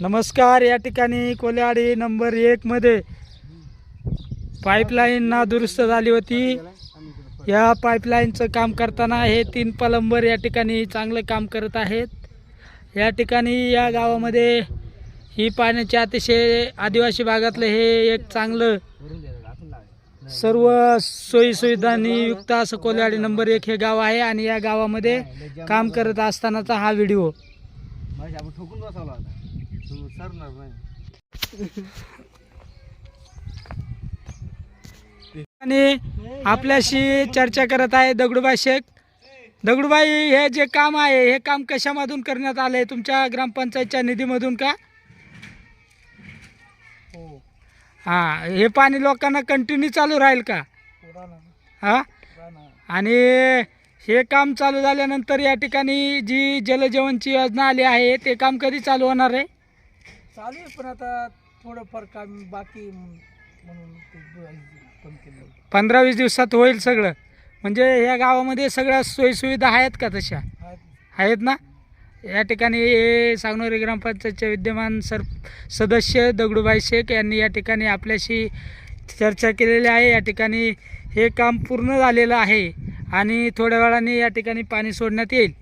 नमस्कार या ठिकाणी कोल्याडी नंबर एकमध्ये पाईपलाईन ना दुरुस्त झाली होती. या पाईपलाईनचं काम करताना हे तीन पलंबर या ठिकाणी चांगलं काम करत आहेत. या ठिकाणी या गावामध्ये ही पाण्याची अतिशय आदिवासी भागातलं हे एक चांगलं सर्व सोयीसुविधांनी युक्त असं कोल्याडी नंबर एक हे गाव आहे आणि या गावामध्ये काम करत असतानाचा हा व्हिडिओ ठोकून तो सरणार नाही. आणि आपल्याशी चर्चा करत आहे दगडूबाई शेख. दगडूबाई हे जे काम आहे हे काम कशामधून करण्यात आले तुमच्या ग्रामपंचायतच्या निधीमधून का? हो. हां हे पाणी लोकांना कंटिन्यू चालू राहील का? पुराणा. हां? पुराणा. आणि हे काम चालू झाल्यानंतर या ठिकाणी जी जलजीवनची योजना आली आहे ते काम कधी चालू होणार आहे? चालू आहे पण आता थोडंफार काम बाकी म्हणून ते केलं. पंधरा वीस दिवसात होईल सगळं. म्हणजे या गावामध्ये सगळ्या सोयीसुविधा आहेत का तशा? आहेत. आहेत ना? या ठिकाणी हे सांगणारे ग्रामपंचायतचे विद्यमान सर सदस्य दगडूबाई शेख यांनी या ठिकाणी आपल्याशी चर्चा केलेली आहे. या ठिकाणी हे काम पूर्ण झालेलं आहे आणि थोड्या वेळाने या ठिकाणी पाणी सोडण्यात येईल.